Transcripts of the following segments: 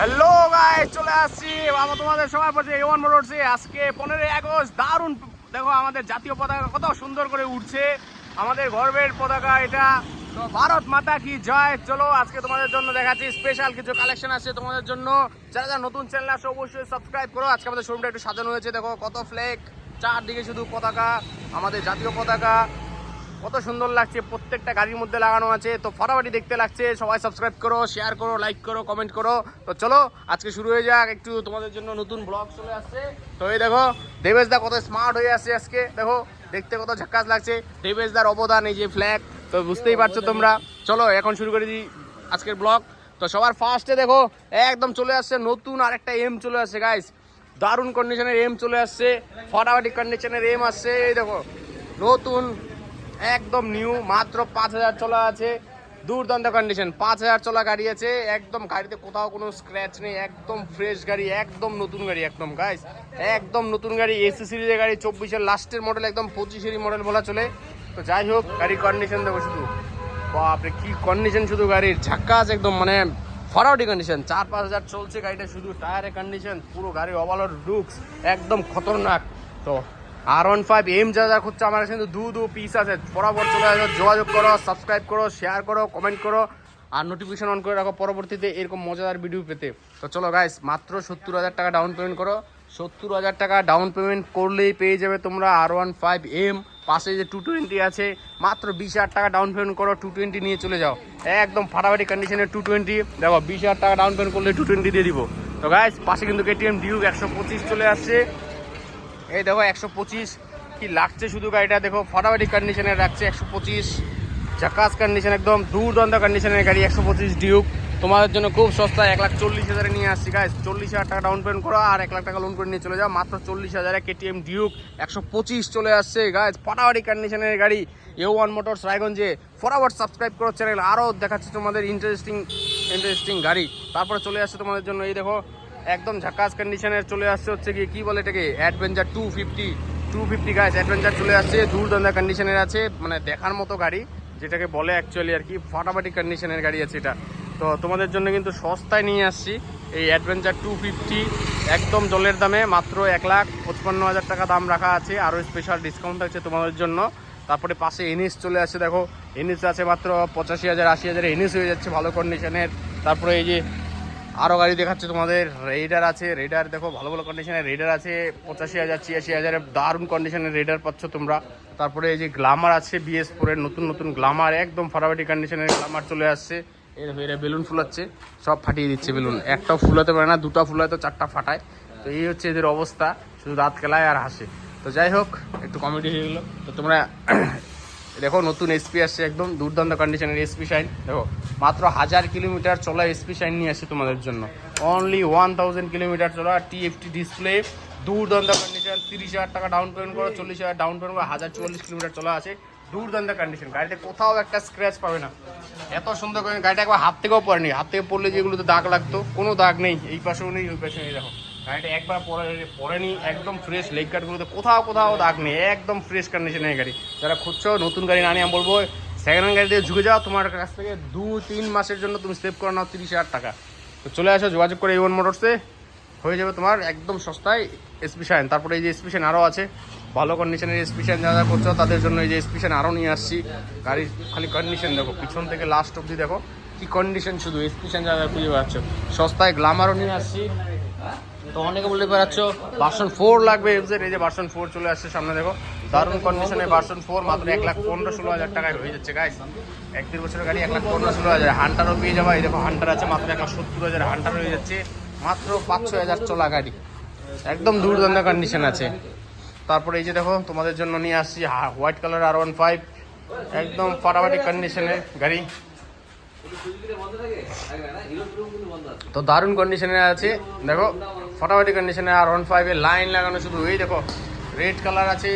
Hello guys, চলে আসছি। আমরা তোমাদের সবাই বলছি এ ওয়ান মোটরসে আজকে পনেরোই আগস্ট, দারুণ, দেখো আমাদের জাতীয় পতাকা কত সুন্দর করে উঠছে আমাদের গর্বের পতাকা এটা। তো ভারত মাতা কি জয়? চলো আজকে তোমাদের জন্য দেখাচ্ছি। স্পেশাল কিছু কালেকশন আছে তোমাদের জন্য। যারা যারা নতুন চ্যানেল আছে অবশ্যই সাবস্ক্রাইব করো। আজকে আমাদের শোরুমটা একটু সাজানো হয়েছে। দেখো কত ফ্লেক চারদিকে শুধু পতাকা, আমাদের জাতীয় পতাকা। কত সুন্দর লাগছে, প্রত্যেকটা গাড়ির মধ্যে লাগানো আছে। তো ফটাফটি দেখতে লাগছে, সবাই সাবস্ক্রাইব করো শেয়ার করো লাইক করো কমেন্ট করো। তো চলো, আজকে শুরু হয়ে যাক, একটু তোমাদের জন্য নতুন ব্লগ চলে আসছে। তো এই দেখো, দেবেশ দা কত স্মার্ট হয়ে আসছে আজকে। দেখো, দেখতে কত ঝাক্কাস লাগছে। দেবেশ দার অবদান, এই যে ফ্ল্যাগ তো বুঝতেই পারছ তোমরা। চলো, এখন শুরু করে দিই আজকের ব্লগ তো সবার ফার্স্টে দেখো, একদম চলে আসছে নতুন আরেকটা এম চলে আসছে গাইস দারুণ কন্ডিশনের এম চলে আসছে। ফটাফটি কন্ডিশনের এম আসছে, এই দেখো। নতুন একদম নিউ মাত্র পাঁচ হাজার চলা আছে। দুর্দান্ত কন্ডিশন পাঁচ হাজার চলা গাড়ি আছে। একদম গাড়িতে কোথাও কোনো স্ক্র্যাচ নেই, একদম ফ্রেশ গাড়ি, একদম নতুন গাড়ি, একদম গাইস একদম নতুন গাড়ি এসি সিরিজের গাড়ি, চব্বিশের লাস্টের মডেল একদম পঁচিশেরই মডেল বলা চলে। তো যাই হোক, গাড়ির কন্ডিশন দেখো শুধু। বাপরে, কি কন্ডিশন শুধু গাড়ির। ঝাক্কাস একদম মানে ফরাউডি কন্ডিশন চার, পাঁচ হাজার চলছে গাড়িটা শুধু টায়ারের কন্ডিশন পুরো গাড়ি ওভারঅল লুকস একদম খতরনাক। তো আর ওয়ান ফাইভ এম যা যা খুঁজছে আমার কাছে কিন্তু দু দু পিস আছে। বরাবর চলে আসো, যোগাযোগ করো সাবস্ক্রাইব করো শেয়ার করো কমেন্ট করো, আর নোটিফিকেশন অন করে রাখো পরবর্তীতে এরকম মজাদার ভিডিও পেতে। তো চলো গাইস মাত্র সত্তর হাজার টাকা ডাউন পেমেন্ট করো। সত্তর হাজার টাকা ডাউন পেমেন্ট করলেই পেয়ে যাবে তোমরা আর ওয়ান ফাইভ এম পাশে যে টু টোয়েন্টি আছে, মাত্র বিশ হাজার টাকা ডাউন পেমেন্ট করো টু টোয়েন্টি নিয়ে চলে যাও। একদম ফাটাফাটি কন্ডিশনের টু টোয়েন্টি দেখো, বিশ হাজার টাকা ডাউন পেমেন্ট করলে টু টোয়েন্টি দিয়ে দিব। তো গাইস পাশে কিন্তু কেটিএম ডিউক একশো পঁচিশ চলে আসছে। এই দেখো, একশো পঁচিশ। কি লাগছে শুধু গাড়িটা? দেখো, ফটাফটি কন্ডিশনে রাখছে একশো পঁচিশ। ঝাকাস কন্ডিশন একদম, দুর্দান্ত কন্ডিশনের গাড়ি, একশো পঁচিশ ডিউক তোমাদের জন্য খুব সস্তা এক লাখ চল্লিশ হাজারে নিয়ে আসছি গাইজ চল্লিশ হাজার টাকা ডাউন পেমেন্ট করো আর এক লাখ টাকা লোন করে নিয়ে চলে যাও। মাত্র চল্লিশ হাজারে কেটিএম ডিউক একশো পঁচিশ চলে আসছে গাইজ ফটাফটি কন্ডিশনের গাড়ি এ ওয়ান মোটরস রায়গঞ্জে। ফটাফট সাবস্ক্রাইব করো চ্যানেল আরও দেখাচ্ছে তোমাদের ইন্টারেস্টিং ইন্টারেস্টিং গাড়ি। তারপরে চলে আসছে তোমাদের জন্য, এই দেখো একদম ঝাকাস কন্ডিশনের চলে আসছে হচ্ছে কি কি বলে এটাকে? Adventure two fifty two fifty গাছ অ্যাডভেঞ্চার চলে আসছে দুর্দান্ত কন্ডিশনের আছে মানে দেখার মতো গাড়ি, যেটাকে বলে অ্যাকচুয়ালি আর কি, ফাটাফাটি কন্ডিশনের গাড়ি আছে এটা। তো তোমাদের জন্য কিন্তু সস্তায় নিয়ে আসছি এই অ্যাডভেঞ্চার টু ফিফটি একদম জলের দামে, মাত্র এক লাখ পঁচপান্ন হাজার টাকা দাম রাখা আছে, আরও স্পেশাল ডিসকাউন্ট আছে তোমাদের জন্য। তারপরে পাশে এনএস চলে আসছে, দেখো। এনএস আছে মাত্র পঁচাশি হাজার, আশি হাজার এনএস হয়ে যাচ্ছে ভালো কন্ডিশনের তারপরে এই যে আরও গাড়ি দেখাচ্ছে তোমাদের রেডার আছে রেডার দেখো, ভালো ভালো কন্ডিশনের রেডার আছে, পঁচাশি হাজার, ছিয়াশি হাজারের দারুণ কন্ডিশনের রেডার পাচ্ছ তোমরা। তারপরে এই যে গ্লামার আছে বিএস ফোরের নতুন নতুন গ্লামার একদম ফাটাফাটি কন্ডিশনের গ্লামার চলে আসছে। এর বেলুন ফুলাচ্ছে, সব ফাটিয়ে দিচ্ছে বেলুন। একটাও ফুলাতে পারে না, দুটো ফুলায় তো চারটা ফাটায়। তো এই হচ্ছে এদের অবস্থা, শুধু রাত খেলায় আর হাসে। তো যাই হোক, একটু কমেডি হয়ে গেলো। তো তোমরা দেখো, নতুন এসপি আসছে একদম, দুর্দান্ত কন্ডিশনের এসপি শাইন দেখো মাত্র হাজার কিলোমিটার চলা এসপি শাইন নিয়ে আসছে তোমাদের জন্য। অনলি ওয়ান থাউজেন্ড কিলোমিটার চলা টিএফটি ডিসপ্লে দুর্দান্ত কন্ডিশন তিরিশ হাজার টাকা ডাউন পেমেন্ট করো, চল্লিশ হাজার ডাউন পেমেন্ট করো, হাজার চুয়াল্লিশ কিলোমিটার চলা আছে, দুর্দান্ত কন্ডিশন গাড়িতে কোথাও একটা স্ক্র্যাচ পাবে না। এত সুন্দর করে গাড়িটা একবার হাত থেকেও পড়েনি। হাত থেকে পড়লে যেগুলোতে দাগ লাগতো, কোনো দাগ নেই। এই পাশেও নেই, ওই পাশেও নেই, দেখো। গাড়িটা একবার পরে পরেনি একদম ফ্রেশ লেগ গার্ডগুলোতে কোথাও কোথাও দাগ নেই, একদম ফ্রেশ কন্ডিশনের গাড়ি। যারা খুঁজছো, নতুন গাড়ি না নিয়ে আমি বলব সেকেন্ড হ্যান্ড গাড়ি দিয়ে ঝুঁকে যাও, তোমার কাছ থেকে দু, তিন মাসের জন্য তুমি সেভ করে নাও তিরিশ হাজার টাকা। তো চলে আসো যোগাযোগ করে ওয়ান মোটরসে হয়ে যাবে তোমার একদম সস্তায় এসপিশান তারপরে এই যে এসপিশান আরও আছে। ভালো কন্ডিশনের এসপিশান যারা করছ, তাদের জন্য এই যে এসপিশান আরও নিয়ে আসছি। গাড়ির খালি কন্ডিশন দেখো, পিছন থেকে লাস্ট অবধি দেখো। কি কন্ডিশন শুধু এসপিশান যারা খুঁজে পাচ্ছ সস্তায় গ্লামারও নিয়ে আসছি। তো অনেকে বলতে পারছ ভার্সন ফোর লাগবে এফজেড এই যে ভার্সন ফোর চলে আসছে সামনে দেখো। দারুণ কন্ডিশনে ভার্সন ফোর মাত্র এক লাখ পনেরো ষোলো হাজার টাকায় হয়ে যাচ্ছে গাইস এক দেড় বছরের গাড়ি এক লাখ পনেরো ষোলো হাজার। হান্টারও পেয়ে যাবা, এই দেখো হান্টার আছে, মাত্র এক লাখ সত্তর হাজার হান্টার হয়ে যাচ্ছে, মাত্র পাঁচ ছয় হাজার চলা গাড়ি। একদম দুর্দান্ত কন্ডিশন আছে। তারপরে এই যে দেখো, তোমাদের জন্য নিয়ে আসছি white colour R one five একদম ফাটাফাটি কন্ডিশনের গাড়ি। তো দারুণ কন্ডিশনে আছে। দেখো, ফটাফটি কন্ডিশনে আর ওয়ান ফাইভে লাইন লাগানো শুধু এই দেখো রেড কালার আছে।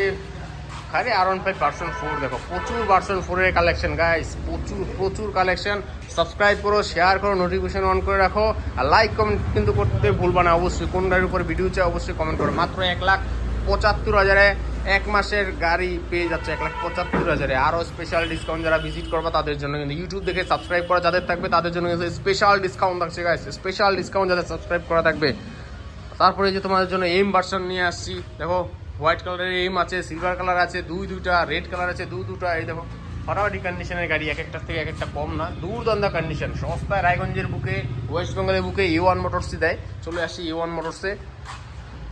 খালি আর ওয়ান ফাইভ ভার্সন ফোর দেখো, প্রচুর ভার্সন ফোরের কালেকশন গাইস প্রচুর প্রচুর কালেকশন সাবস্ক্রাইব করো শেয়ার করো নোটিফিকেশন অন করে রাখো। আর লাইক কমেন্ট কিন্তু করতে ভুলবা না, অবশ্যই। কোন গাড়ির উপর ভিডিও চাই অবশ্যই কমেন্ট করো। মাত্র এক লাখ পঁচাত্তর হাজারে এক মাসের গাড়ি পেয়ে যাচ্ছে এক লাখ পঁচাত্তর হাজারে। আরও স্পেশাল ডিসকাউন্ট যারা ভিজিট করবে তাদের জন্য কিন্তু ইউটিউব দেখে সাবস্ক্রাইব করা যাদের থাকবে তাদের জন্য কিন্তু স্পেশাল ডিসকাউন্ট থাকছে গাইস স্পেশাল ডিসকাউন্ট যাদের সাবস্ক্রাইব করা থাকবে। তারপরে যে তোমাদের জন্য এম ভার্সন নিয়ে আসছি। দেখো হোয়াইট কালারের এম আছে সিলভার কালার আছে, দুই দুইটা রেড কালার আছে, দু দুটা, এই দেখো। ফাটাফাটি কন্ডিশনের গাড়ি এক একটার থেকে এক একটা কম না, দুর্দান্ত কন্ডিশন সস্তায় রায়গঞ্জের বুকে ওয়েস্ট বেঙ্গলের বুকে এ ওয়ান মোটরসই দেয়। চলে আসি এ ওয়ান মোটরসে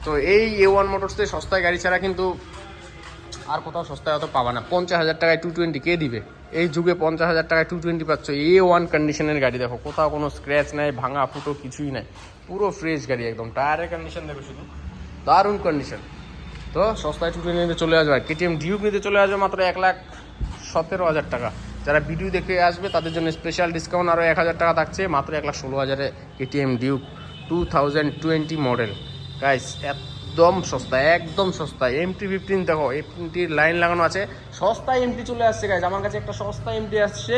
তো এই এ ওয়ান মোটরসে সস্তায় গাড়ি ছাড়া কিন্তু আর কোথাও সস্তায় অত পাবা না। পঞ্চাশ হাজার টাকায় টু টোয়েন্টি কে দিবে? এই যুগে পঞ্চাশ হাজার টাকায় টু টোয়েন্টি পাচ্ছ। এ ওয়ান কন্ডিশনের গাড়ি দেখো, কোথাও কোনো স্ক্র্যাচ নাই, ভাঙা ফুটো কিছুই নাই। পুরো ফ্রেশ গাড়ি একদম। টায়ারের কন্ডিশন দেখো শুধু। দারুণ কন্ডিশন তো সস্তায় টু টোয়েন্টিতে চলে আসবে। আর কেটিএম ডিউক নিতে চলে আসবে মাত্র এক লাখ সতেরো হাজার টাকা। যারা ভিডিও দেখে আসবে, তাদের জন্য স্পেশাল ডিসকাউন্ট আরও এক হাজার টাকা থাকছে। মাত্র এক লাখ ষোলো হাজারে KTM Duke two thousand twenty model guys একদম সস্তা একদম সস্তা। এমটি ফিফটিন দেখো এমটির লাইন লাগানো আছে। সস্তা এমটি চলে আসছে গাইস আমার কাছে একটা সস্তা এমটি আসছে,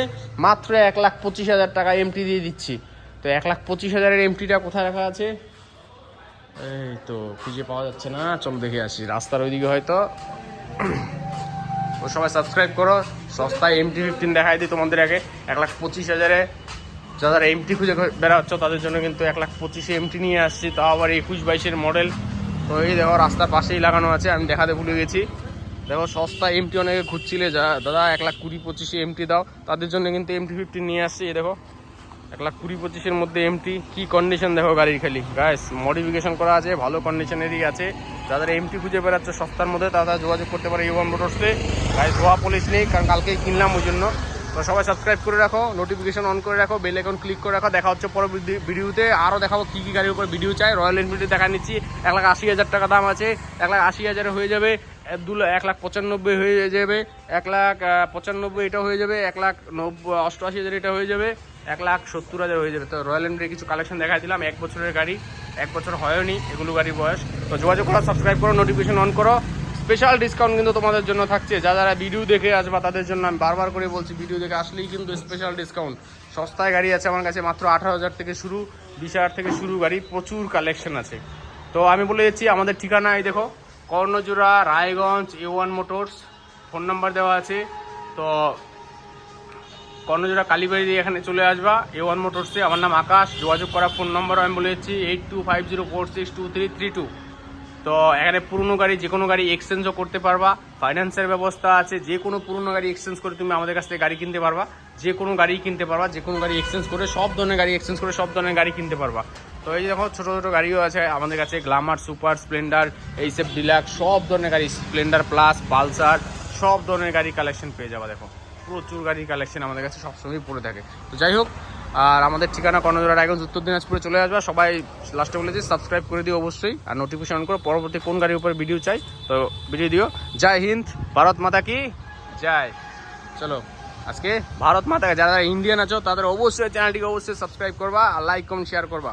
মাত্র এক লাখ পঁচিশ হাজার টাকা এমটি দিয়ে দিচ্ছি। তো এক লাখ পঁচিশ হাজারের এমটিটা কোথায় রাখা আছে? এই তো, খুঁজে পাওয়া যাচ্ছে না। চলো দেখে আসি। রাস্তার ওইদিকে হয়তো। তো সবাই সাবস্ক্রাইব করো। সস্তায় এমটি ফিফটিন দেখাই দিই তোমাদের আগে। এক লাখ পঁচিশ হাজারে যারা এমটি খুঁজে বেড়াচ্ছ তাদের জন্য কিন্তু এক লাখ পঁচিশে এমটি নিয়ে আসছি। তাও আবার একুশ বাইশের মডেল তো এই দেখো, রাস্তার পাশেই লাগানো আছে, আমি দেখাতে ভুলে গেছি। দেখো, সস্তা এমটি অনেকে খুঁজছিলে, যা দাদা, এক লাখ কুড়ি পঁচিশে এমটি দাও। তাদের জন্য কিন্তু এমটি ফিফটি নিয়ে আসছি দেখো। এক লাখ কুড়ি পঁচিশের মধ্যে এমটি কি কন্ডিশন দেখো গাড়ির খালি। গাইস মডিফিকেশন করা আছে, ভালো কন্ডিশনেরই আছে। যাদের এমটি খুঁজে বেড়াচ্ছে সস্তার মধ্যে, তারা যোগাযোগ করতে পারে ইউয়ান মোটরসে গাইস ধোয়া পুলিশ নেই, কারণ কালকেই কিনলাম ওই জন্য। তো সবাই সাবস্ক্রাইব করে রাখো নোটিফিকেশন অন করে রাখো বেল আইকন ক্লিক করে রাখো। দেখা হচ্ছে পরবর্তী ভিডিওতে আরও দেখাবো কী কী গাড়ির উপর ভিডিও চাই। রয়্যাল এনফিল্ডে দেখা নিচ্ছি। এক লাখ আশি হাজার টাকা দাম আছে। এক লাখ আশি হাজারে হয়ে যাবে। দু এক লাখ পঁচানব্বই হয়ে যাবে। এক লাখ পঁচানব্বই এটা হয়ে যাবে। এক লাখ নব্বই অষ্টআশি হাজার এটা হয়ে যাবে। এক লাখ সত্তর হাজার হয়ে যাবে। তো রয়্যাল এনফিল্ডের কিছু কালেকশন দেখাই দিলাম। এক বছরের গাড়ি, এক বছর হয়নি এগুলো গাড়ির বয়স। তো যোগাযোগ করো সাবস্ক্রাইব করো নোটিফিকেশন অন করো। স্পেশাল ডিসকাউন্ট কিন্তু তোমাদের জন্য থাকছে। যা যারা ভিডিও দেখে আসবা, তাদের জন্য আমি বারবার করে বলছি ভিডিও দেখে আসলেই কিন্তু স্পেশাল ডিসকাউন্ট সস্তায় গাড়ি আছে আমার কাছে মাত্র আঠারো হাজার থেকে শুরু, বিশ হাজার থেকে শুরু গাড়ি, প্রচুর কালেকশন আছে। তো আমি বলে যাচ্ছি আমাদের ঠিকানা এই দেখো, Karnajora, Raiganj A one Motors phone number দেওয়া আছে। তো কর্ণজোড়া কালীবাড়ি দিয়ে এখানে চলে আসবা এ ওয়ান মোটরসে আমার নাম আকাশ, যোগাযোগ করা ফোন নম্বর আমি বলে দিচ্ছি eight two five zero four six two three three two তো এখানে পুরনো গাড়ি, যে কোনো গাড়ি এক্সচেঞ্জও করতে পারবা। ফাইন্যান্সের ব্যবস্থা আছে, যে কোনো পুরনো গাড়ি এক্সচেঞ্জ করে তুমি আমাদের কাছ থেকে গাড়ি কিনতে পারবা। যে কোনো গাড়ি কিনতে পারবা, যে কোনো গাড়ি এক্সচেঞ্জ করে সব ধরনের গাড়ি এক্সচেঞ্জ করে সব ধরনের গাড়ি কিনতে পারবা। তো এই দেখো, ছোটো ছোটো গাড়িও আছে, আমাদের কাছে গ্লামার সুপার স্প্লেন্ডার এইসব ডিলাক্স সব ধরনের গাড়ি স্প্লেন্ডার প্লাস পালসার সব ধরনের গাড়ি কালেকশন পেয়ে যাবা, দেখো। প্রচুর গাড়ির কালেকশন আমাদের কাছে সবসময় পড়ে থাকে। তো যাই হোক আর আমাদের ঠিকানা কর্ণজোড়া রায়গঞ্জ, উত্তর দিনাজপুরে চলে আসবে। সবাই লাস্টে বলেছি সাবস্ক্রাইব করে দিও অবশ্যই। আর নোটিফিকেশন করো। পরবর্তী কোন গাড়ির উপরে ভিডিও চাই, তো ভিডিও দিও। জয় হিন্দ, ভারত মাতা কি? জয়। চলো, আজকে ভারত মাতাকে যারা ইন্ডিয়ান আছো, তাদের অবশ্যই চ্যানেলটিকে অবশ্যই সাবস্ক্রাইব করবা, আর লাইক কমেন্ট শেয়ার করবা।